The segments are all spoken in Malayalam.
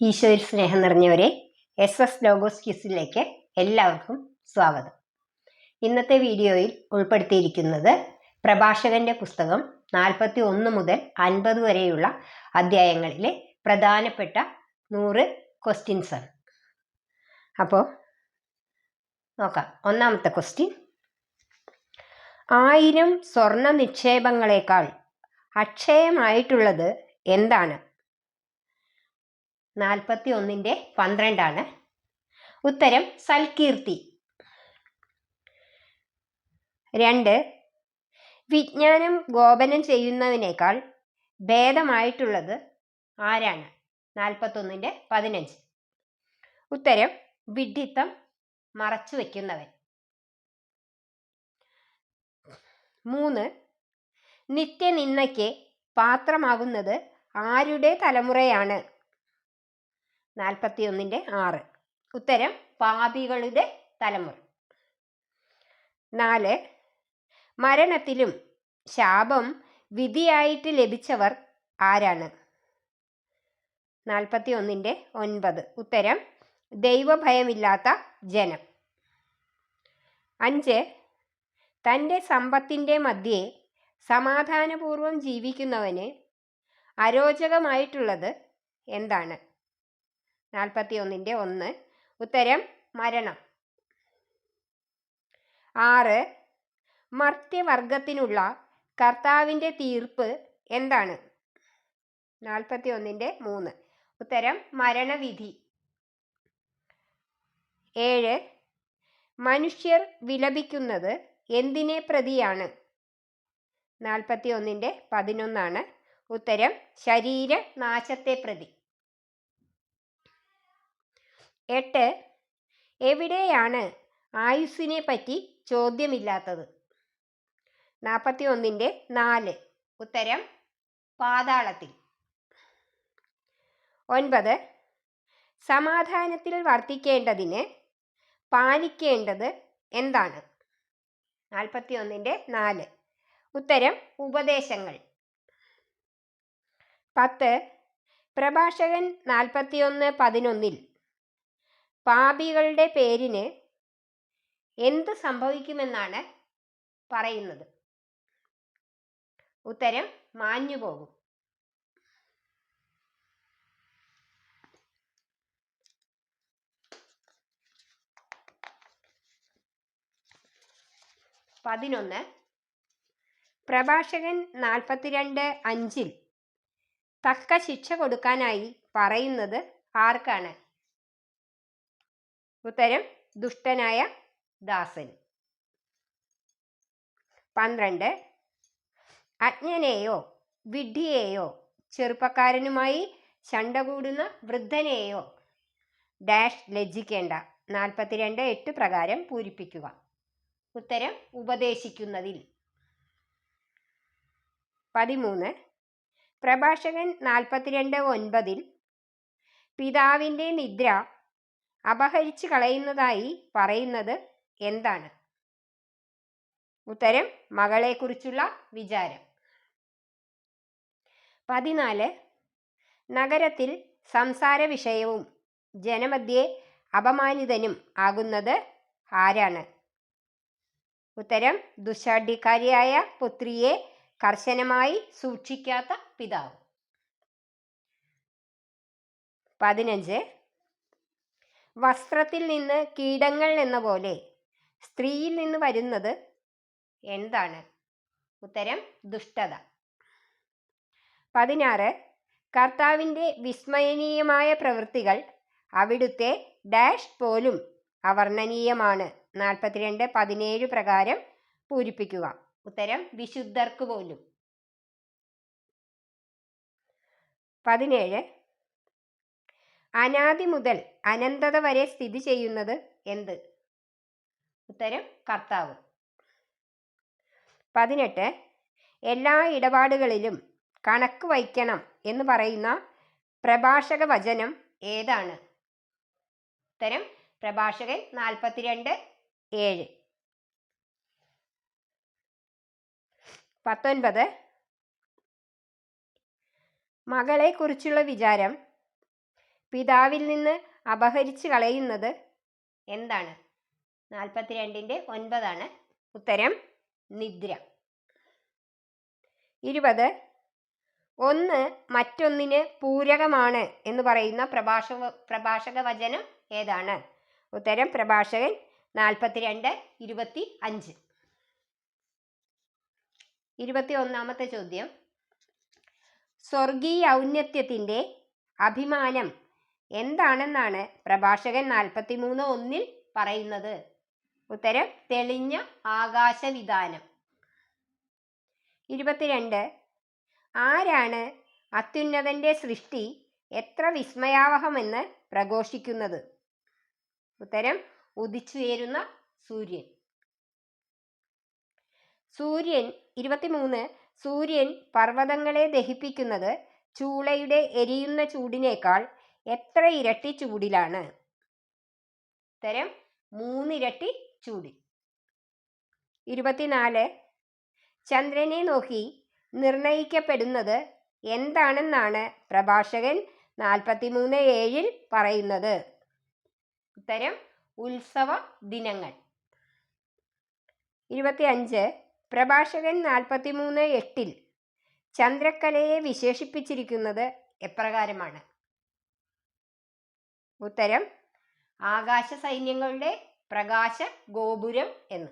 ഈശോയിൽ സ്നേഹം നിറഞ്ഞവരെ എസ് എസ് ലോഗോസ് ക്യൂസിലേക്ക് എല്ലാവർക്കും സ്വാഗതം. ഇന്നത്തെ വീഡിയോയിൽ ഉൾപ്പെടുത്തിയിരിക്കുന്നത് പ്രഭാഷകന്റെ പുസ്തകം നാൽപ്പത്തി ഒന്ന് മുതൽ അൻപത് വരെയുള്ള അധ്യായങ്ങളിലെ പ്രധാനപ്പെട്ട നൂറ് ക്വസ്റ്റ്യൻസ് ആണ്. അപ്പോൾ നോക്കാം. ഒന്നാമത്തെ ക്വസ്റ്റ്യൻ ആയിരം സ്വർണ നിക്ഷേപങ്ങളെക്കാൾ അക്ഷയമായിട്ടുള്ളത് എന്താണ്? നാൽപ്പത്തി ഒന്നിന്റെ പന്ത്രണ്ടാണ്. ഉത്തരം സൽകീർത്തി. രണ്ട് വിജ്ഞാനം ഗോപനം ചെയ്യുന്നതിനേക്കാൾ ഭേദമായിട്ടുള്ളത് ആരാണ്? നാൽപ്പത്തൊന്നിന്റെ പതിനഞ്ച്. ഉത്തരം വിഡ്ഢിത്തം മറച്ചു വയ്ക്കുന്നവൻ. മൂന്ന് നിത്യനിന്ദയ്ക്ക് പാത്രമാകുന്നത് ആരുടെ തലമുറയാണ്? നാൽപ്പത്തിയൊന്നിന്റെ ആറ്. ഉത്തരം പാപികളുടെ തലമുറ. നാല് മരണത്തിലും ശാപം വിധിയായിട്ട് ലഭിച്ചവർ ആരാണ്? നാൽപ്പത്തി ഒന്നിന്റെ ഒൻപത്. ഉത്തരം ദൈവഭയമില്ലാത്ത ജനം. അഞ്ച് തന്റെ സമ്പത്തിന്റെ മധ്യേ സമാധാനപൂർവം ജീവിക്കുന്നവന് അരോചകമായിട്ടുള്ളത് എന്താണ്? നാൽപ്പത്തി ഒന്നിന്റെ ഒന്ന്. ഉത്തരം മരണം. ആറ്. മർത്യവർഗത്തിനുള്ള കർത്താവിന്റെ തീർപ്പ് എന്താണ്? നാൽപ്പത്തി ഒന്നിന്റെ മൂന്ന്. ഉത്തരം മരണവിധി. ഏഴ്. മനുഷ്യർ വിലപിക്കുന്നത് എന്തിനെ പ്രതിയാണ്? നാൽപ്പത്തി ഒന്നിന്റെ പതിനൊന്നാണ്. ഉത്തരം ശരീരനാശത്തെ പ്രതി. എട്ട്. എവിടെയാണ് ആയുസ്സിനെ പറ്റി ചോദ്യമില്ലാത്തത്? നാൽപ്പത്തി ഒന്നിന്റെ നാല്. ഉത്തരം പാതാളത്തിൽ. ഒൻപത്. സമാധാനത്തിൽ വർത്തിക്കേണ്ടതിന് പാലിക്കേണ്ടത് എന്താണ്? നാൽപ്പത്തി ഒന്നിന്റെ നാല്. ഉത്തരം ഉപദേശങ്ങൾ. പത്ത്. പ്രഭാഷകൻ നാൽപ്പത്തിയൊന്ന് പതിനൊന്നിൽ പാപികളുടെ പേരിന് എന്ത് സംഭവിക്കുമെന്നാണ് പറയുന്നത്. ഉത്തരം മാഞ്ഞു പോകും. പതിനൊന്ന്. പ്രഭാഷകൻ നാൽപ്പത്തിരണ്ട് അഞ്ചിൽ തക്ക ശിക്ഷ കൊടുക്കാനായി പറയുന്നത് ആർക്കാണ്? ഉത്തരം ദുഷ്ടനായ ദാസൻ. പന്ത്രണ്ട്. അജ്ഞനെയോ വിഡ്ഢിയെയോ ചെറുപ്പക്കാരനുമായി ശണ്ട കൂടുന്ന വൃദ്ധനെയോ ഡാഷ് ലജ്ജിക്കേണ്ട. നാൽപ്പത്തിരണ്ട് എട്ട് പ്രകാരം പൂരിപ്പിക്കുക. ഉത്തരം ഉപദേശിക്കുന്നതിൽ. പതിമൂന്ന്. പ്രഭാഷകൻ നാൽപ്പത്തിരണ്ട് ഒൻപതിൽ പിതാവിന്റെ നിദ്ര അപഹരിച്ചു കളയുന്നതായി പറയുന്നത് എന്താണ്? ഉത്തരം മകളെക്കുറിച്ചുള്ള വിചാരം. പതിനാല് നഗരത്തിൽ സംസാര വിഷയവും ജനമധ്യേ അപമാനിതനും ആകുന്നത് ആരാണ്? ഉത്തരം ദുശാഠ്യക്കാരിയായ പുത്രിയെ കർശനമായി സൂക്ഷിക്കാത്ത പിതാവ്. പതിനഞ്ച് വസ്ത്രത്തിൽ നിന്ന് കീടങ്ങൾ എന്ന പോലെ സ്ത്രീയിൽ നിന്ന് വരുന്നത് എന്താണ്? ഉത്തരം ദുഷ്ടത. പതിനാറ് കർത്താവിന്റെ വിസ്മയനീയമായ പ്രവൃത്തികൾ അവിടുത്തെ ഡാഷ് പോലും അവർണനീയമാണ്. നാൽപ്പത്തിരണ്ട് പതിനേഴ് പ്രകാരം പൂരിപ്പിക്കുക. ഉത്തരം വിശുദ്ധർക്ക് പോലും. പതിനേഴ് അനാദി മുതൽ അനന്തത വരെ സ്ഥിതി ചെയ്യുന്നത് എന്ത്? ഉത്തരം കർത്താവ്. പതിനെട്ട് എല്ലാ ഇടപാടുകളിലും കണക്ക് വയ്ക്കണം എന്ന് പറയുന്ന പ്രഭാഷക വചനം ഏതാണ്? ഉത്തരം പ്രഭാഷകൻ നാൽപ്പത്തിരണ്ട് ഏഴ്. പത്തൊൻപത് മകളെക്കുറിച്ചുള്ള വിചാരം പിതാവിൽ നിന്ന് അപഹരിച്ചു കളയുന്നത് എന്താണ്? നാൽപ്പത്തിരണ്ടിന്റെ ഒൻപതാണ് ഉത്തരം നിദ്ര. ഇരുപത്. ഒന്ന് മറ്റൊന്നിന് പൂരകമാണ് എന്ന് പറയുന്ന പ്രഭാഷക പ്രഭാഷക വചനം ഏതാണ്? ഉത്തരം പ്രഭാഷകൻ നാൽപ്പത്തിരണ്ട് ഇരുപത്തി അഞ്ച്. ഇരുപത്തി ഒന്നാമത്തെ ചോദ്യം. സ്വർഗീയ ഔന്നത്യത്തിന്റെ അഭിമാനം എന്താണെന്നാണ് പ്രഭാഷകൻ നാൽപ്പത്തിമൂന്ന് ഒന്നിൽ പറയുന്നത്? ഉത്തരം തെളിഞ്ഞ ആകാശവിധാനം ഇരുപത്തിരണ്ട്. ആരാണ് അത്യുന്നതന്റെ സൃഷ്ടി എത്ര വിസ്മയാവഹമെന്ന് പ്രഘോഷിക്കുന്നത്? ഉത്തരം ഉദിച്ചുയരുന്ന സൂര്യൻ. സൂര്യൻ ഇരുപത്തിമൂന്ന്. സൂര്യൻ പർവതങ്ങളെ ദഹിപ്പിക്കുന്നത് ചൂളയുടെ എരിയുന്ന ചൂടിനേക്കാൾ എത്ര ഇരട്ടി ചൂടിലാണ്? ഉത്തരം മൂന്നിരട്ടി ചൂടിൽ ഇരുപത്തിനാല്. ചന്ദ്രനെ നോക്കി നിർണയിക്കപ്പെടുന്നത് എന്താണെന്നാണ് പ്രഭാഷകൻ നാൽപ്പത്തിമൂന്ന് ഏഴിൽ പറയുന്നത്. ഉത്തരം ഉത്സവ ദിനങ്ങൾ. ഇരുപത്തിയഞ്ച്. പ്രഭാഷകൻ നാൽപ്പത്തിമൂന്ന് എട്ടിൽ ചന്ദ്രക്കലയെ വിശേഷിപ്പിച്ചിരിക്കുന്നത് എപ്രകാരമാണ്? ഉത്തരം ആകാശ സൈന്യങ്ങളുടെ പ്രകാശ ഗോപുരം എന്ന്.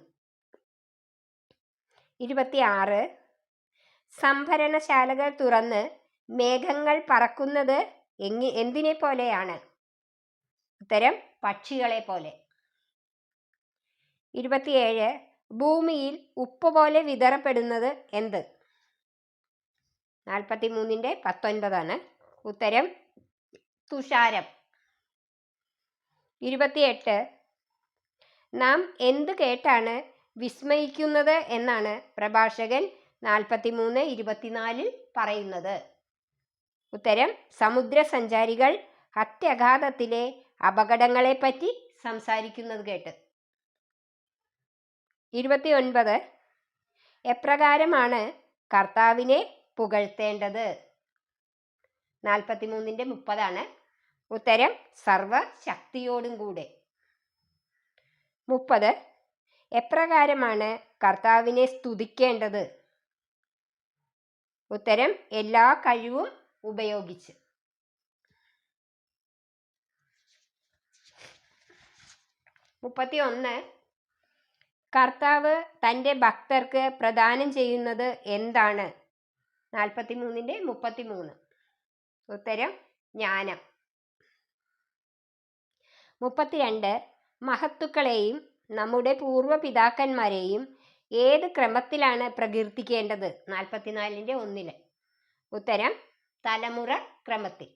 ഇരുപത്തിയാറ് സംഭരണശാലകൾ തുറന്ന് മേഘങ്ങൾ പറക്കുന്നത് എങ്ങി എന്തിനെ പോലെയാണ് ഉത്തരം പക്ഷികളെ പോലെ ഇരുപത്തിയേഴ് ഭൂമിയിൽ ഉപ്പ് പോലെ വിതറപ്പെടുന്നത് എന്ത്? നാൽപ്പത്തി മൂന്നിന്റെ പത്തൊൻപതാണ്. ഉത്തരം തുഷാരം. ഇരുപത്തിയെട്ട്. നാം എന്ത് കേട്ടാണ് വിസ്മയിക്കുന്നത് എന്നാണ് പ്രഭാഷകൻ നാൽപ്പത്തിമൂന്ന് ഇരുപത്തിനാലിൽ പറയുന്നത്. ഉത്തരം സമുദ്രസഞ്ചാരികൾ അത്യഘാതത്തിലെ അപകടങ്ങളെപ്പറ്റി സംസാരിക്കുന്നത് കേട്ട്. ഇരുപത്തി ഒൻപത് എപ്രകാരമാണ് കർത്താവിനെ പുകഴ്ത്തേണ്ടത്? നാൽപ്പത്തിമൂന്നിന്റെ മുപ്പതാണ്. ഉത്തരം സർവശക്തിയോടും കൂടെ. മുപ്പത്. എപ്രകാരമാണ് കർത്താവിനെ സ്തുതിക്കേണ്ടത്? ഉത്തരം എല്ലാ കഴിവും ഉപയോഗിച്ച്. മുപ്പത്തി ഒന്ന് കർത്താവ് തന്റെ ഭക്തർക്ക് പ്രദാനം ചെയ്യുന്നത് എന്താണ്? നാൽപ്പത്തി മൂന്നിന്റെ മുപ്പത്തി മൂന്ന് ഉത്തരം ജ്ഞാനം. മുപ്പത്തിരണ്ട് മഹത്തുക്കളെയും നമ്മുടെ പൂർവ പിതാക്കന്മാരെയും ഏത് ക്രമത്തിലാണ് പ്രകീർത്തിക്കേണ്ടത്? നാൽപ്പത്തിനാലിന്റെ ഒന്നിൽ. ഉത്തരം തലമുറ ക്രമത്തിൽ.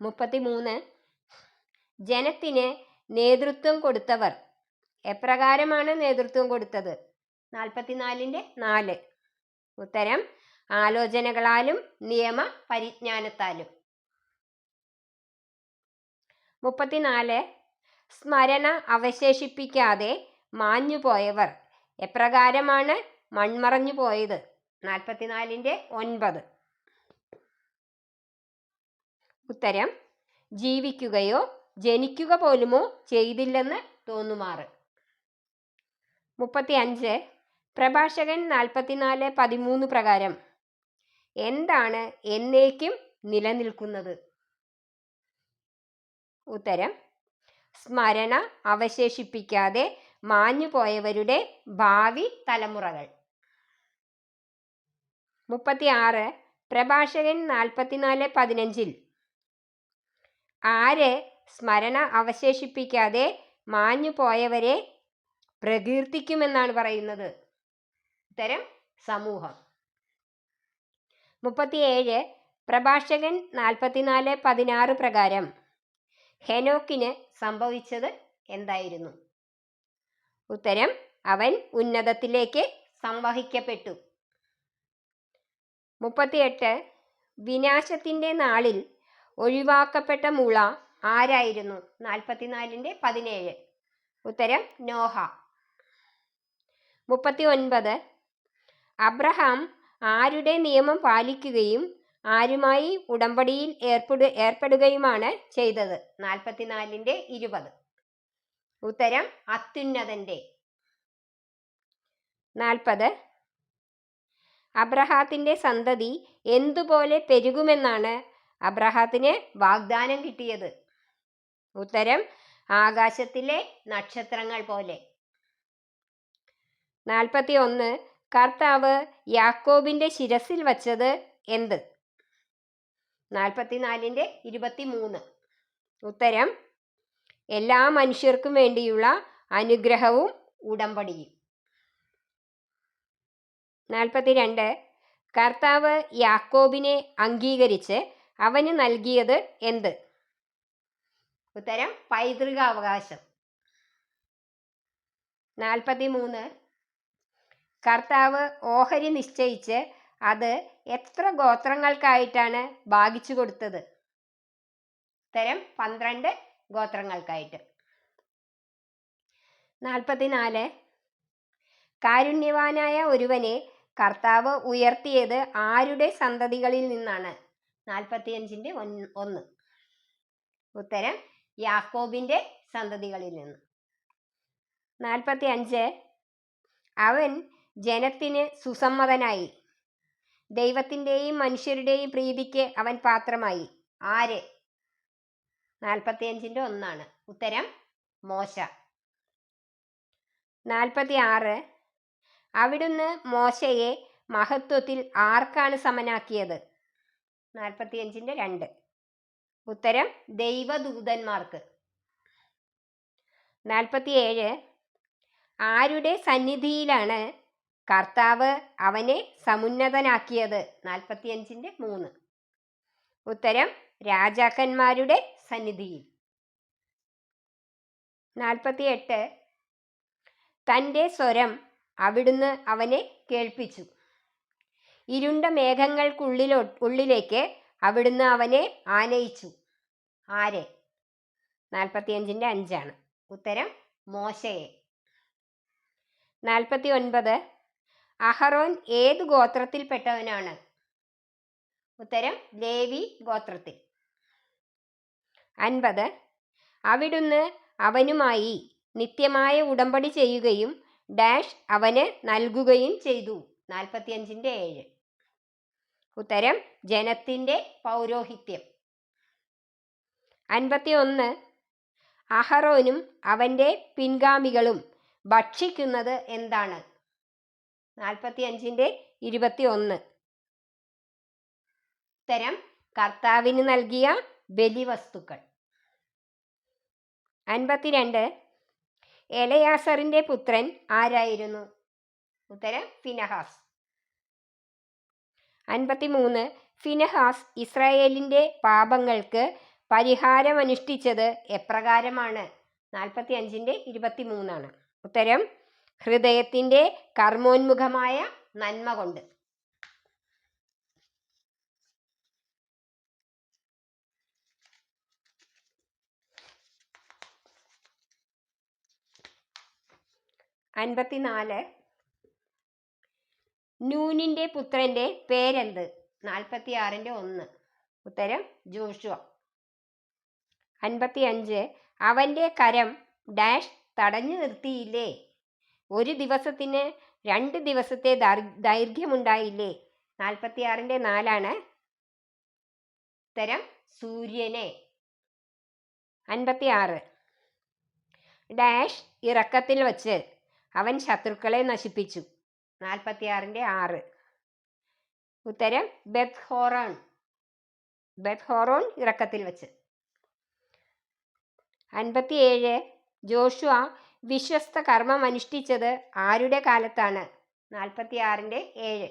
മുപ്പത്തിമൂന്ന് ജനത്തിന് നേതൃത്വം കൊടുത്തവർ. എപ്രകാരമാണ് നേതൃത്വം കൊടുത്തത്? നാൽപ്പത്തിനാലിന്റെ നാല്. ഉത്തരം ആലോചനകളാലും നിയമ പരിജ്ഞാനത്താലും മുപ്പത്തിനാല്. സ്മരണ അവശേഷിപ്പിക്കാതെ മാഞ്ഞുപോയവർ. എപ്രകാരമാണ് മൺമറഞ്ഞു പോയത് നാൽപ്പത്തിനാലിന്റെ ഒൻപത്. ഉത്തരം ജീവിക്കുകയോ ജനിക്കുക പോലുമോ ചെയ്തില്ലെന്ന് തോന്നുമാറ്. മുപ്പത്തി അഞ്ച് പ്രഭാഷകൻ നാൽപ്പത്തിനാല് പതിമൂന്ന് പ്രകാരം എന്താണ് എന്നേക്കും നിലനിൽക്കുന്നത്? ഉത്തരം സ്മരണ അവശേഷിപ്പിക്കാതെ മാഞ്ഞുപോയവരുടെ ഭാവി തലമുറകൾ. മുപ്പത്തി ആറ് പ്രഭാഷകൻ നാൽപ്പത്തിനാല് പതിനഞ്ചിൽ. ആര് സ്മരണ അവശേഷിപ്പിക്കാതെ മാഞ്ഞുപോയവരെ പ്രകീർത്തിക്കുമെന്നാണ് പറയുന്നത്? ഉത്തരം സമൂഹം. മുപ്പത്തിയേഴ് പ്രഭാഷകൻ നാൽപ്പത്തിനാല് പതിനാറ് പ്രകാരം. ഹെനോക്കിന് സംഭവിച്ചത് എന്തായിരുന്നു? ഉത്തരം അവൻ ഉന്നതത്തിലേക്ക് സംവഹിക്കപ്പെട്ടു. മുപ്പത്തിയെട്ട്. വിനാശത്തിന്റെ നാളിൽ ഒഴിവാക്കപ്പെട്ട മുള ആരായിരുന്നു? നാൽപ്പത്തിനാലിന്റെ പതിനേഴ്. ഉത്തരം നോഹ. മുപ്പത്തി ഒൻപത് അബ്രഹാം ആരുടെ നിയമം പാലിക്കുകയും ആരുമായി ഉടമ്പടിയിൽ ഏർപ്പെടു ഏർപ്പെടുകയുമാണ് ചെയ്തത്. നാൽപ്പത്തിനാലിന്റെ ഇരുപത്. ഉത്തരം അത്യുന്നതന്റെ. നാൽപ്പത്. അബ്രഹാത്തിന്റെ സന്തതി എന്തുപോലെ പെരുകുമെന്നാണ് അബ്രഹാത്തിന് വാഗ്ദാനം കിട്ടിയത്. ഉത്തരം ആകാശത്തിലെ നക്ഷത്രങ്ങൾ പോലെ. നാൽപ്പത്തി ഒന്ന് കർത്താവ് യാക്കോബിന്റെ ശിരസിൽ വച്ചത് എന്ത്? നാൽപ്പത്തിനാലിന്റെ ഇരുപത്തി മൂന്ന് ഉത്തരം എല്ലാ മനുഷ്യർക്കും വേണ്ടിയുള്ള അനുഗ്രഹവും ഉടമ്പടിയും. നാൽപ്പത്തിരണ്ട് കർത്താവ് യാക്കോബിനെ അംഗീകരിച്ച് അവന് നൽകിയത് എന്ത്? ഉത്തരം പൈതൃകാവകാശം. നാൽപ്പത്തി മൂന്ന് കർത്താവ് ഓഹരി നിശ്ചയിച്ച് അത് എത്ര ഗോത്രങ്ങൾക്കായിട്ടാണ് ഭാഗിച്ചു കൊടുത്തത്? ഉത്തരം പന്ത്രണ്ട് ഗോത്രങ്ങൾക്കായിട്ട്. നാൽപ്പത്തിനാല്. കാരുണ്യവാനായ ഒരുവനെ കർത്താവ് ഉയർത്തിയത് ആരുടെ സന്തതികളിൽ നിന്നാണ്? നാൽപ്പത്തിയഞ്ചിന്റെ ഒന്ന്. ഉത്തരം യാക്കോബിന്റെ സന്തതികളിൽ നിന്ന്. നാൽപ്പത്തി അഞ്ച് അവൻ ജനത്തിന് സുസമ്മതനായി. ദൈവത്തിന്റെയും മനുഷ്യരുടെയും പ്രീതിക്ക് അവൻ പാത്രമായി. ആര്? നാൽപ്പത്തിയഞ്ചിന്റെ ഒന്നാണ്. ഉത്തരം മോശ. നാൽപ്പത്തി ആറ് അവിടുന്ന് മോശയെ മഹത്വത്തിൽ ആർക്കാണ് സമനാക്കിയത്? നാൽപ്പത്തിയഞ്ചിന്റെ രണ്ട്. ഉത്തരം ദൈവദൂതന്മാർക്ക്. നാൽപ്പത്തിയേഴ്. ആരുടെ സന്നിധിയിലാണ് കർത്താവ് അവനെ സമുന്നതനാക്കിയത്. നാൽപ്പത്തിയഞ്ചിന്റെ മൂന്ന്. ഉത്തരം രാജാക്കന്മാരുടെ സന്നിധിയിൽ. നാൽപ്പത്തിയെട്ട്. തന്റെ സ്വരം അവിടുന്ന് അവനെ കേൾപ്പിച്ചു. ഇരുണ്ട മേഘങ്ങൾക്കുള്ളിലോ ഉള്ളിലേക്ക് അവിടുന്ന് അവനെ ആനയിച്ചു. ആരെ? നാൽപ്പത്തിയഞ്ചിന്റെ അഞ്ചാണ്. ഉത്തരം മോശയെ. നാൽപ്പത്തി ഒൻപത് അഹറോൻ ഏത് ഗോത്രത്തിൽപ്പെട്ടവനാണ്? ഉത്തരം ലേവി ഗോത്രത്തിൽ. അൻപത്. അവിടുന്ന് അവനുമായി നിത്യമായ ഉടമ്പടി ചെയ്യുകയും ഡാഷ് അവന് നൽകുകയും ചെയ്തു. നാൽപ്പത്തിയഞ്ചിന്റെ ഏഴ്. ഉത്തരം ജനത്തിന്റെ പൗരോഹിത്യം. അൻപത്തി ഒന്ന് അഹറോനും അവന്റെ പിൻഗാമികളും ഭക്ഷിക്കുന്നത് എന്താണ്? നാൽപ്പത്തി അഞ്ചിന്റെ ഇരുപത്തി ഒന്ന് ഉത്തരം കർത്താവിന് നൽകിയ ബലിവസ്തുക്കൾ. അൻപത്തിരണ്ട് എലയാസറിന്റെ പുത്രൻ ആരായിരുന്നു? ഉത്തരം ഫിനഹാസ്. അൻപത്തിമൂന്ന് ഫിനഹാസ് ഇസ്രായേലിന്റെ പാപങ്ങൾക്ക് പരിഹാരമനുഷ്ഠിച്ചത് എപ്രകാരമാണ്? നാൽപ്പത്തി അഞ്ചിന്റെ ഇരുപത്തി മൂന്നാണ് ഉത്തരം ഹൃദയത്തിന്റെ കർമ്മോന്മുഖമായ നന്മ കൊണ്ട്. അൻപത്തിനാല്. നൂനിന്റെ പുത്രന്റെ പേരെന്ത്? നാൽപ്പത്തി ആറിന്റെ ഒന്ന്. ഉത്തരം ജോഷുവ. അൻപത്തി അഞ്ച് അവന്റെ കരം ഡാഷ് തടഞ്ഞു നിർത്തിയില്ലേ? ഒരു ദിവസത്തിന് രണ്ട് ദിവസത്തെ ദൈർഘ്യമുണ്ടായില്ലേ? നാൽപ്പത്തിയാറിന്റെ നാലാണ്. ഉത്തരം സൂര്യനെ. അൻപത്തി ആറ് ഡാഷ് ഇറക്കത്തിൽ വച്ച് അവൻ ശത്രുക്കളെ നശിപ്പിച്ചു. നാൽപ്പത്തിയാറിന്റെ ആറ്. ഉത്തരം ബെത് ഹോറോൺ ബെത് ഹോറോൺ ഇറക്കത്തിൽ വച്ച്. അൻപത്തിയേഴ് ജോഷുവ വിശ്വസ്ത കർമ്മം അനുഷ്ഠിച്ചത് ആരുടെ കാലത്താണ്? നാൽപ്പത്തിയാറിന്റെ ഏഴ്.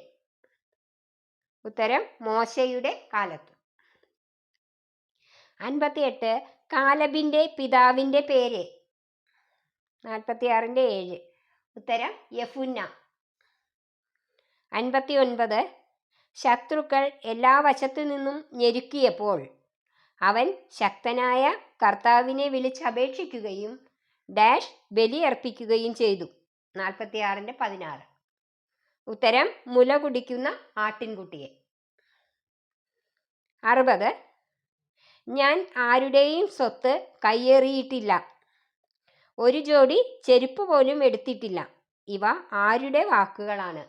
ഉത്തരം മോശയുടെ കാലത്ത്. അൻപത്തിയെട്ട് കാലബിന്റെ പിതാവിന്റെ പേര്. നാൽപ്പത്തിയാറിന്റെ ഏഴ്. ഉത്തരം യഫുന്ന. അൻപത്തി ഒൻപത് ശത്രുക്കൾ എല്ലാ വശത്തു നിന്നും ഞെരുക്കിയപ്പോൾ അവൻ ശക്തനായ കർത്താവിനെ വിളിച്ചപേക്ഷിക്കുകയും ഡാഷ് ബലിയർപ്പിക്കുകയും ചെയ്തു. നാൽപ്പത്തിയാറിന്റെ പതിനാറ്. ഉത്തരം മുല കുടിക്കുന്ന ആട്ടിൻകുട്ടിയെ. അറുപത്. ഞാൻ ആരുടെയും സ്വത്ത് കയ്യേറിയിട്ടില്ല. ഒരു ജോഡി ചെരുപ്പ് പോലും എടുത്തിട്ടില്ല. ഇവ ആരുടെ വാക്കുകളാണ്?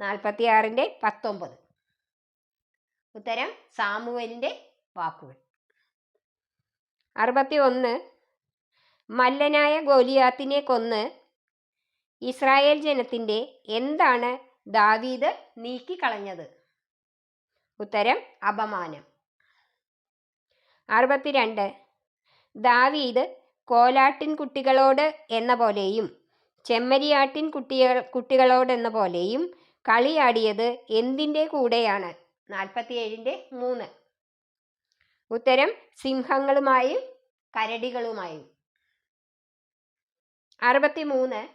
നാൽപ്പത്തിയാറിന്റെ പത്തൊമ്പത്. ഉത്തരം സാമുവലിന്റെ വാക്കുകൾ. അറുപത്തി ഒന്ന് മല്ലനായ ഗോലിയാത്തിനെ കൊന്ന് ഇസ്രായേൽ ജനത്തിന്റെ എന്താണ് ദാവീദ് നീക്കിക്കളഞ്ഞത്? ഉത്തരം അപമാനം. അറുപത്തിരണ്ട്. ദാവീദ് കോലാട്ടിൻ കുട്ടികളോട് എന്ന പോലെയും ചെമ്മരിയാട്ടിൻ കുട്ടികൾ കുട്ടികളോടെന്ന പോലെയും കളിയാടിയത് എന്തിന്റെ കൂടെയാണ്? നാൽപ്പത്തിയേഴിന്റെ മൂന്ന്. ഉത്തരം സിംഹങ്ങളുമായും കരടികളുമായും. അറുപത്തിമൂന്ന്.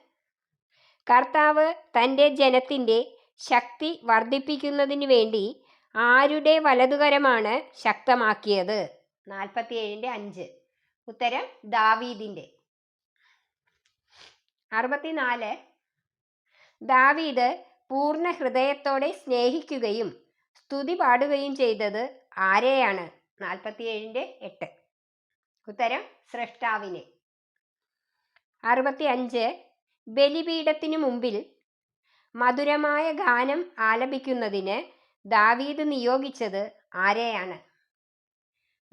കർത്താവ് തന്റെ ജനത്തിന്റെ ശക്തി വർദ്ധിപ്പിക്കുന്നതിന് വേണ്ടി ആരുടെ വലതുകരമാണ് ശക്തമാക്കിയത്? നാൽപ്പത്തിയേഴിന്റെ അഞ്ച്. ഉത്തരം ദാവീദിന്റെ. അറുപത്തിനാല്. ദാവീദ് പൂർണ ഹൃദയത്തോടെ സ്നേഹിക്കുകയും സ്തുതി പാടുകയും ചെയ്തത് ആരെയാണ്? നാൽപ്പത്തിയേഴിന്റെ എട്ട്. ഉത്തരം സ്രഷ്ടാവിനെ. അറുപത്തി അഞ്ച് ബലിപീഠത്തിനു മുമ്പിൽ മധുരമായ ഗാനം ആലപിക്കുന്നതിന് ദാവീദ് നിയോഗിച്ചത് ആരെയാണ്?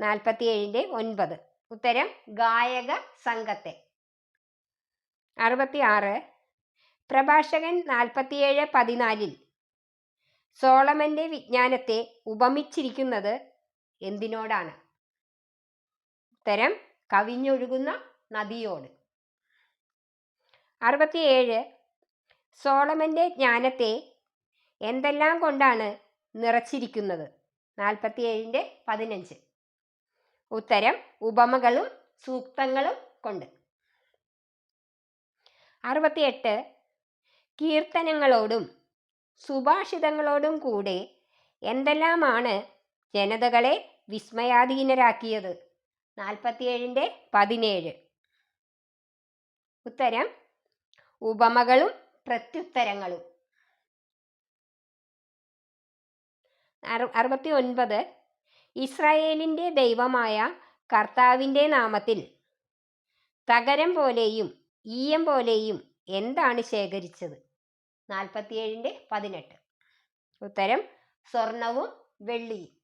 നാൽപ്പത്തിയേഴിന്റെ ഒൻപത്. ഉത്തരം ഗായക സംഘത്തെ. അറുപത്തി ആറ് പ്രഭാഷകൻ നാൽപ്പത്തിയേഴ് പതിനാലിൽ സോളമന്റെ വിജ്ഞാനത്തെ ഉപമിച്ചിരിക്കുന്നത് എന്തിനോടാണ്? ഉത്തരം കവിഞ്ഞൊഴുകുന്ന നദിയോട്. അറുപത്തിയേഴ്. സോളമന്റെ ജ്ഞാനത്തെ എന്തെല്ലാം കൊണ്ടാണ് നിറച്ചിരിക്കുന്നത്? നാൽപ്പത്തിയേഴിന്റെ പതിനഞ്ച്. ഉത്തരം ഉപമകളും സൂക്തങ്ങളും കൊണ്ട്. അറുപത്തിയെട്ട്. കീർത്തനങ്ങളോടും സുഭാഷിതങ്ങളോടും കൂടെ എന്തെല്ലാമാണ് ജനതകളെ വിസ്മയാധീനരാക്കിയത്? നാൽപ്പത്തിയേഴിന്റെ പതിനേഴ്. ഉത്തരം ഉപമകളും പ്രത്യുത്തരങ്ങളും. അറു അറുപത്തി ഒൻപത് ഇസ്രായേലിന്റെ ദൈവമായ കർത്താവിന്റെ നാമത്തിൽ തകരം പോലെയും ഈയം പോലെയും എന്താണ് ശേഖരിച്ചത്? നാൽപ്പത്തിയേഴിന്റെ പതിനെട്ട്. ഉത്തരം സ്വർണവും വെള്ളിയും.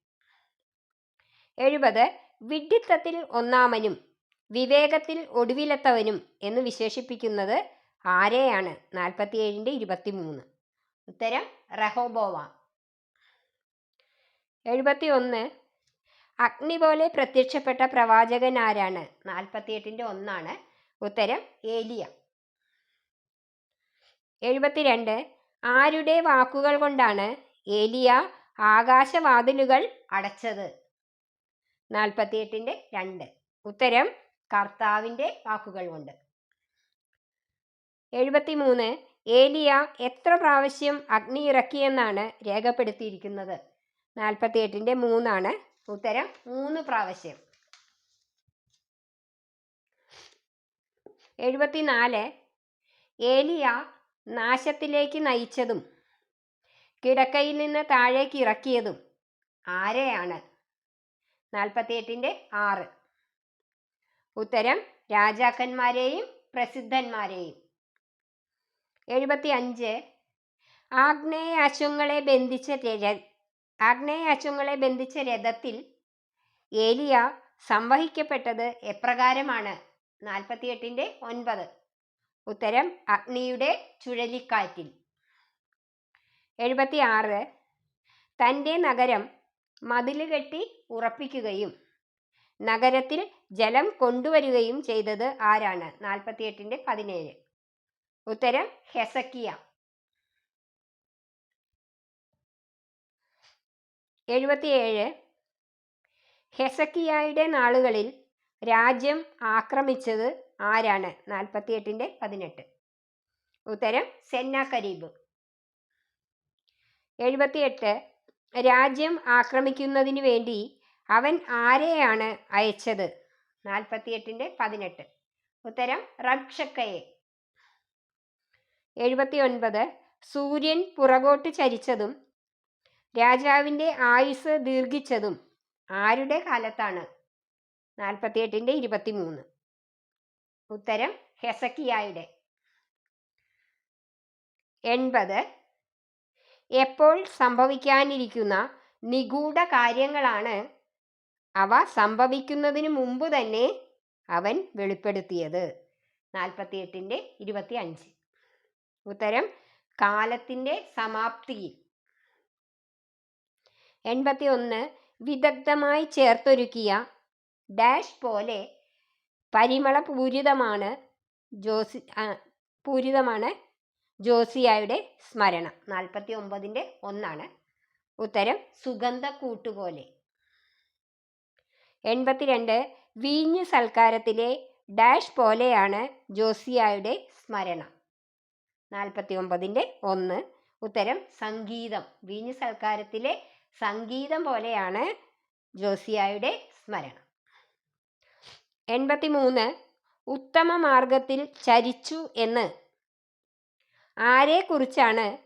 എഴുപത്. വിഡ്ഢിത്തത്തിൽ ഒന്നാമനും വിവേകത്തിൽ ഒടുവിലെത്തവനും എന്ന് വിശേഷിപ്പിക്കുന്നത് ആരെയാണ്? നാൽപ്പത്തിയേഴിന്റെ ഇരുപത്തി മൂന്ന് ഉത്തരം റഹോബോവ. എഴുപത്തി ഒന്ന് അഗ്നി പോലെ പ്രത്യക്ഷപ്പെട്ട പ്രവാചകൻ ആരാണ്? നാൽപ്പത്തിയെട്ടിന്റെ ഒന്നാണ്. ഉത്തരം ഏലിയ. എഴുപത്തിരണ്ട്. ആരുടെ വാക്കുകൾ കൊണ്ടാണ് ഏലിയ ആകാശവാതിലുകൾ അടച്ചത്? നാൽപ്പത്തിയെട്ടിന്റെ രണ്ട്. ഉത്തരം കർത്താവിന്റെ വാക്കുകൾ കൊണ്ട്. എഴുപത്തിമൂന്ന് ഏലിയ എത്ര പ്രാവശ്യം അഗ്നി ഇറക്കിയെന്നാണ് രേഖപ്പെടുത്തിയിരിക്കുന്നത്? നാൽപ്പത്തിയെട്ടിന്റെ മൂന്നാണ് ഉത്തരം മൂന്ന് പ്രാവശ്യം. എഴുപത്തിനാല് ഏലിയ നാശത്തിലേക്ക് നയിച്ചതും കിടക്കയിൽ നിന്ന് താഴേക്ക് ഇറക്കിയതും ആരെയാണ്? നാൽപ്പത്തിയെട്ടിന്റെ ആറ്. ഉത്തരം രാജാക്കന്മാരെയും പ്രസിദ്ധന്മാരെയും. എഴുപത്തി അഞ്ച് ആഗ്നേയ അശുങ്ങളെ ബന്ധിച്ച രഥ ആഗ്നേയ അശുങ്ങളെ ബന്ധിച്ച രഥത്തിൽ ഏലിയ സംവഹിക്കപ്പെട്ടത് എപ്രകാരമാണ്? നാൽപ്പത്തിയെട്ടിന്റെ ഒൻപത്. ഉത്തരം അഗ്നിയുടെ ചുഴലിക്കാറ്റിൽ. എഴുപത്തി ആറ് തന്റെ നഗരം മതിൽ കെട്ടി ഉറപ്പിക്കുകയും നഗരത്തിൽ ജലം കൊണ്ടുവരികയും ചെയ്തത് ആരാണ്? നാൽപ്പത്തിയെട്ടിന്റെ പതിനേഴ്. ഉത്തരം ഹെസക്കിയ. എഴുപത്തിയേഴ്. ഹെസക്കിയായുടെ നാളുകളിൽ രാജ്യം ആക്രമിച്ചത് ആരാണ്? നാൽപ്പത്തിയെട്ടിന്റെ പതിനെട്ട്. ഉത്തരം സെന്ന കരീബ്. എഴുപത്തിയെട്ട്. രാജ്യം ആക്രമിക്കുന്നതിന് വേണ്ടി അവൻ ആരെയാണ് അയച്ചത്? നാൽപ്പത്തിയെട്ടിന്റെ പതിനെട്ട്. ഉത്തരം റബ്ഷക്കയെ എഴുപത്തി ഒൻപത് സൂര്യൻ പുറകോട്ട് ചരിച്ചതും രാജാവിന്റെ ആയുസ് ദീർഘിച്ചതും ആരുടെ കാലത്താണ്? നാൽപ്പത്തിയെട്ടിന്റെ ഇരുപത്തി മൂന്ന് ഉത്തരം ഹെസക്കിയായുടെ. എൺപത് എപ്പോൾ സംഭവിക്കാനിരിക്കുന്ന നിഗൂഢ കാര്യങ്ങളാണ് അവ സംഭവിക്കുന്നതിന് മുമ്പ് തന്നെ അവൻ വെളിപ്പെടുത്തിയത്? നാൽപ്പത്തിയെട്ടിന്റെ ഇരുപത്തി അഞ്ച് ഉത്തരം കാലത്തിന്റെ സമാപ്തിയിൽ എൺപത്തി ഒന്ന് വിദഗ്ധമായി ചേർത്തൊരുക്കിയ ഡാഷ് പോലെ പരിമളപൂരിതമാണ് ജോസി പൂരിതമാണ് ജോസിയായുടെ സ്മരണ. നാൽപ്പത്തി ഒമ്പതിന്റെ ഒന്നാണ്. ഉത്തരം സുഗന്ധ കൂട്ടുപോലെ എൺപത്തിരണ്ട്. വീഞ്ഞ് സൽക്കാരത്തിലെ ഡാഷ് പോലെയാണ് ജോസിയായുടെ സ്മരണ. നാൽപ്പത്തി ഒമ്പതിന്റെ ഒന്ന്. ഉത്തരം സംഗീതം. വീഞ്ഞു സൽക്കാരത്തിലെ സംഗീതം പോലെയാണ് ജോസിയായുടെ സ്മരണം. എൺപത്തി മൂന്ന് ഉത്തമ മാർഗത്തിൽ ചരിച്ചു എന്ന്. ആരെക്കുറിച്ചാണ്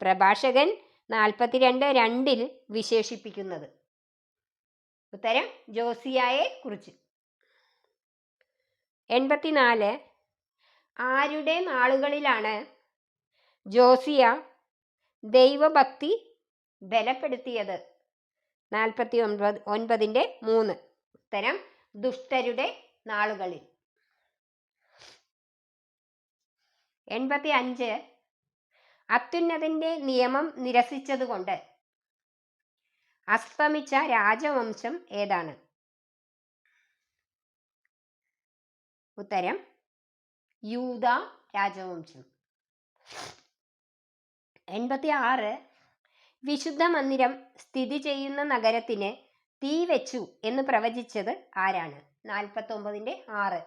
പ്രഭാഷകൻ നാൽപ്പത്തിരണ്ട് രണ്ടിൽ വിശേഷിപ്പിക്കുന്നത്? ഉത്തരം ജോസിയായെ കുറിച്ച് എൺപത്തിനാല്. ആരുടെ നാളുകളിലാണ് ജോസിയ ദൈവഭക്തി ബലപ്പെടുത്തിയത്. നാൽപ്പത്തി ഒൻപത് ഒൻപതിന്റെ മൂന്ന്. ഉത്തരം ദുഷ്ടരുടെ നാളുകളിൽ. എൺപത്തി അഞ്ച് അത്യുന്നതിന്റെ നിയമം നിരസിച്ചതുകൊണ്ട് അസ്തമിച്ച രാജവംശം ഏതാണ്? ഉത്തരം യൂത രാജവംശം. എൺപത്തി ആറ് വിശുദ്ധ മന്ദിരം സ്ഥിതി ചെയ്യുന്ന നഗരത്തിന് തീ വെച്ചു എന്ന് പ്രവചിച്ചത് ആരാണ്? നാൽപ്പത്തി ഒമ്പതിന്റെ ആറ്.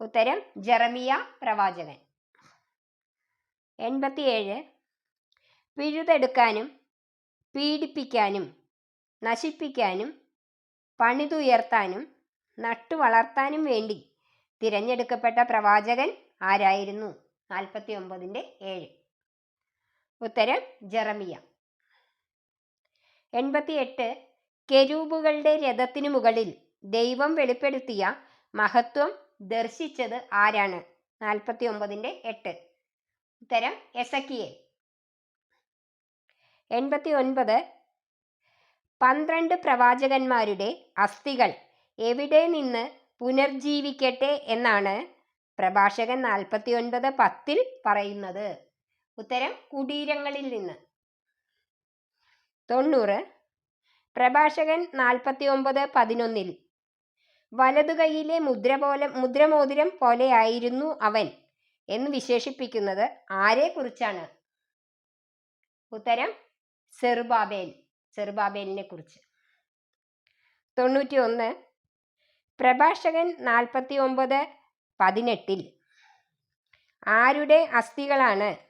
ഉത്തരം ജെറമിയ പ്രവാചകൻ. എൺപത്തിയേഴ് പിഴുതെടുക്കാനും പീഡിപ്പിക്കാനും നശിപ്പിക്കാനും പണിതുയർത്താനും നട്ടുവളർത്താനും വേണ്ടി തിരഞ്ഞെടുക്കപ്പെട്ട പ്രവാചകൻ ആരായിരുന്നു? നാൽപ്പത്തി ഒമ്പതിന്റെ ഏഴ്. ഉത്തരം ജെറമിയ. എൺപത്തിയെട്ട്. കെരൂബുകളുടെ രഥത്തിനു മുകളിൽ ദൈവം വെളിപ്പെടുത്തിയ മഹത്വം ദർശിച്ചത് ആരാണ്? നാൽപ്പത്തി ഒമ്പതിന്റെ എട്ട്. ഉത്തരം എസക്കിയെ എൺപത്തി ഒൻപത് പന്ത്രണ്ട് പ്രവാചകന്മാരുടെ അസ്ഥികൾ എവിടെ നിന്ന് പുനർജീവിക്കട്ടെ എന്നാണ് പ്രഭാഷകൻ നാൽപ്പത്തി ഒൻപത് പത്തിൽ പറയുന്നത്. ഉത്തരം കുടീരങ്ങളിൽ നിന്ന്. തൊണ്ണൂറ്. പ്രഭാഷകൻ നാൽപ്പത്തി ഒമ്പത് പതിനൊന്നിൽ. വലതു കൈയിലെ മുദ്ര പോലെ മുദ്രമോതിരം പോലെയായിരുന്നു അവൻ എന്ന് വിശേഷിപ്പിക്കുന്നത് ആരെക്കുറിച്ചാണ്? ഉത്തരം സെറുബാബേൽ സെറുബാബേലിനെ കുറിച്ച് തൊണ്ണൂറ്റി ഒന്ന് പ്രഭാഷകൻ നാൽപ്പത്തി ഒമ്പത് പതിനെട്ടിൽ. ആരുടെ അസ്ഥികളാണ്?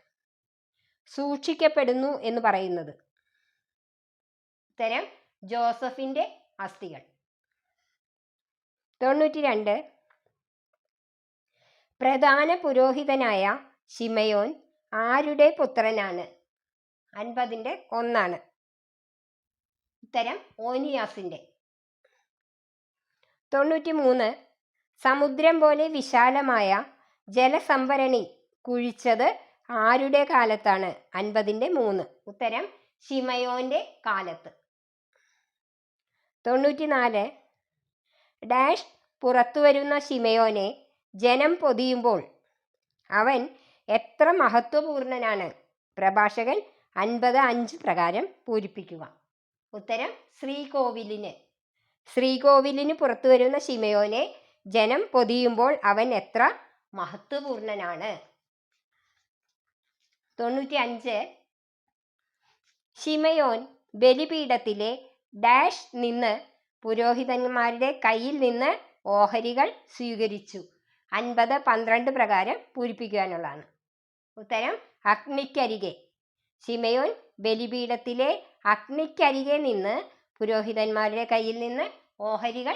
സൂക്ഷിക്കപ്പെടുന്നു എന്ന് പറയുന്നത്. ഉത്തരം ജോസഫിന്റെ അസ്ഥികൾ. തൊണ്ണൂറ്റി രണ്ട് പ്രധാന പുരോഹിതനായ ശിമയോൻ ആരുടെ പുത്രനാണ്? അൻപതിന്റെ ഒന്നാണ്. ഉത്തരം ഓനിയാസിന്റെ തൊണ്ണൂറ്റി മൂന്ന് സമുദ്രം പോലെ വിശാലമായ ജലസംഭരണി കുഴിച്ചത് ആരുടെ കാലത്താണ്? അൻപതിന്റെ മൂന്ന്. ഉത്തരം ഷിമയോന്റെ കാലത്ത്. തൊണ്ണൂറ്റിനാല്. ഡാഷ് പുറത്തു വരുന്ന ഷിമയോനെ ജനം പൊതിയുമ്പോൾ അവൻ എത്ര മഹത്വപൂർണനാണ്? പ്രഭാഷകൻ അൻപത് അഞ്ച് പ്രകാരം പൂരിപ്പിക്കുക. ഉത്തരം ശ്രീകോവിലിന്. ശ്രീകോവിലിന് പുറത്തു വരുന്ന ഷിമയോനെ ജനം പൊതിയുമ്പോൾ അവൻ എത്ര മഹത്വപൂർണനാണ്? തൊണ്ണൂറ്റി അഞ്ച് ഷിമയോൻ ബലിപീഠത്തിലെ ഡാഷ് നിന്ന് പുരോഹിതന്മാരുടെ കയ്യിൽ നിന്ന് ഓഹരികൾ സ്വീകരിച്ചു. അൻപത് പന്ത്രണ്ട് പ്രകാരം പൂരിപ്പിക്കുവാനുള്ളതാണ്. ഉത്തരം അഗ്നിക്കരികെ. ഷിമയോൻ ബലിപീഠത്തിലെ അഗ്നിക്കരികെ നിന്ന് പുരോഹിതന്മാരുടെ കയ്യിൽ നിന്ന് ഓഹരികൾ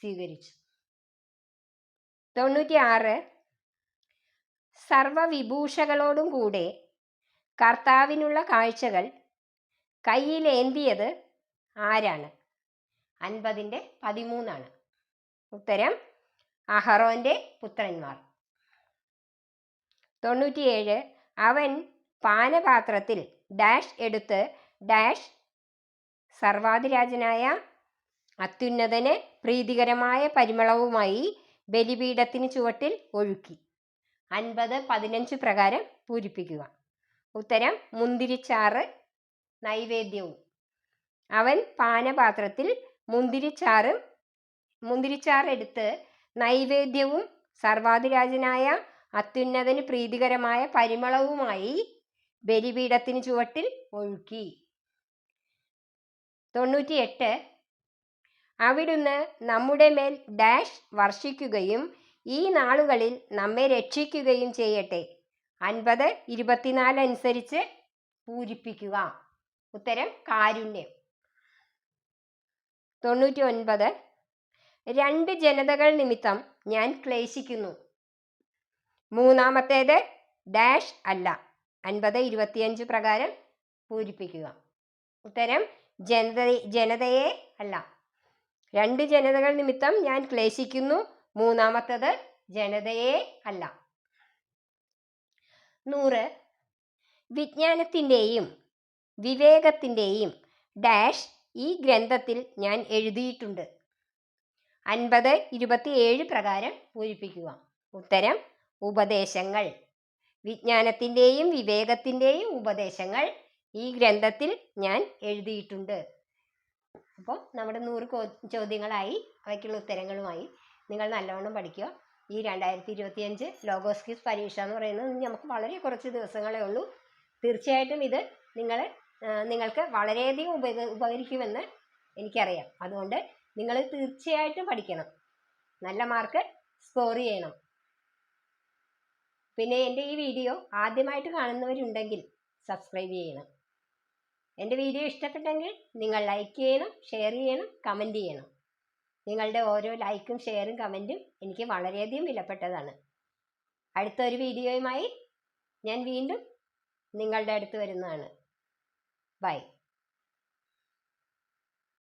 സ്വീകരിച്ചു. തൊണ്ണൂറ്റി ആറ് സർവവിഭൂഷകളോടും കൂടെ കർത്താവിനുള്ള കാഴ്ചകൾ കയ്യിലേന്തിയത് ആരാണ്? അൻപതിന്റെ പതിമൂന്നാണ്. ഉത്തരം അഹറോന്റെ പുത്രന്മാർ. തൊണ്ണൂറ്റിയേഴ് അവൻ പാനപാത്രത്തിൽ ഡാഷ് എടുത്ത് ഡാഷ് സർവാധിരാജനായ അത്യുന്നതന് പ്രീതികരമായ പരിമളവുമായി ബലിപീഠത്തിന് ചുവട്ടിൽ ഒഴുക്കി. അൻപത് പതിനഞ്ച് പ്രകാരം പൂരിപ്പിക്കുക. ഉത്തരം മുന്തിരിച്ചാറ് നൈവേദ്യവും. അവൻ പാനപാത്രത്തിൽ മുന്തിരിച്ചാറും മുന്തിരിച്ചാറ് മുന്തിരിച്ചാറെടുത്ത് നൈവേദ്യവും സർവാധിരാജനായ അത്യുന്നതന് പ്രീതികരമായ പരിമളവുമായി ബലിപീഠത്തിന് ചുവട്ടിൽ ഒഴുക്കി. തൊണ്ണൂറ്റിയെട്ട്. അവിടുന്ന് നമ്മുടെ മേൽ ഡാഷ് വർഷിക്കുകയും ഈ നാളുകളിൽ നമ്മെ രക്ഷിക്കുകയും ചെയ്യട്ടെ. അൻപത് ഇരുപത്തിനാല് അനുസരിച്ച് പൂരിപ്പിക്കുക. ഉത്തരം കാരുണ്യം. തൊണ്ണൂറ്റി ഒൻപത് രണ്ട് ജനതകൾ നിമിത്തം ഞാൻ ക്ലേശിക്കുന്നു. മൂന്നാമത്തേത് ഡാഷ് അല്ല. അൻപത് ഇരുപത്തിയഞ്ച് പ്രകാരം പൂരിപ്പിക്കുക. ഉത്തരം ജനത ജനതയെ അല്ല. രണ്ട് ജനതകൾ നിമിത്തം ഞാൻ ക്ലേശിക്കുന്നു. മൂന്നാമത്തത് ജനതയെ അല്ല. നൂറ്. വിജ്ഞാനത്തിന്റെയും വിവേകത്തിന്റെയും ഡാഷ് ഈ ഗ്രന്ഥത്തിൽ ഞാൻ എഴുതിയിട്ടുണ്ട്. അൻപത് ഇരുപത്തിയേഴ് പ്രകാരം പൂരിപ്പിക്കുക. ഉത്തരം ഉപദേശങ്ങൾ. വിജ്ഞാനത്തിന്റെയും വിവേകത്തിന്റെയും ഉപദേശങ്ങൾ ഈ ഗ്രന്ഥത്തിൽ ഞാൻ എഴുതിയിട്ടുണ്ട്. അപ്പോൾ നമ്മുടെ നൂറ് ചോദ്യങ്ങളായി അവയ്ക്കുള്ള ഉത്തരങ്ങളുമായി നിങ്ങൾ നല്ലവണ്ണം പഠിക്കുക. ഈ രണ്ടായിരത്തി ഇരുപത്തിയഞ്ച് ലോഗോസ് ക്വിസ് പരീക്ഷ എന്ന് പറയുന്നത് നമുക്ക് വളരെ കുറച്ച് ദിവസങ്ങളേ ഉള്ളൂ. തീർച്ചയായിട്ടും ഇത് നിങ്ങൾ നിങ്ങൾക്ക് വളരെയധികം ഉപക ഉപകരിക്കുമെന്ന് എനിക്കറിയാം. അതുകൊണ്ട് നിങ്ങൾ തീർച്ചയായിട്ടും പഠിക്കണം. നല്ല മാർക്ക് സ്കോർ ചെയ്യണം. പിന്നെ എന്റെ ഈ വീഡിയോ ആദ്യമായിട്ട് കാണുന്നവരുണ്ടെങ്കിൽ സബ്സ്ക്രൈബ് ചെയ്യണം. എന്റെ വീഡിയോ ഇഷ്ടപ്പെട്ടെങ്കിൽ നിങ്ങൾ ലൈക്ക് ചെയ്യണം ഷെയർ ചെയ്യണം കമന്റ് ചെയ്യണം. നിങ്ങളുടെ ഓരോ ലൈക്കും ഷെയറും കമന്റും എനിക്ക് വളരെയധികം വിലപ്പെട്ടതാണ്. അടുത്തൊരു വീഡിയോയുമായി ഞാൻ വീണ്ടും നിങ്ങളുടെ അടുത്ത് വരുന്നതാണ്. ബൈ.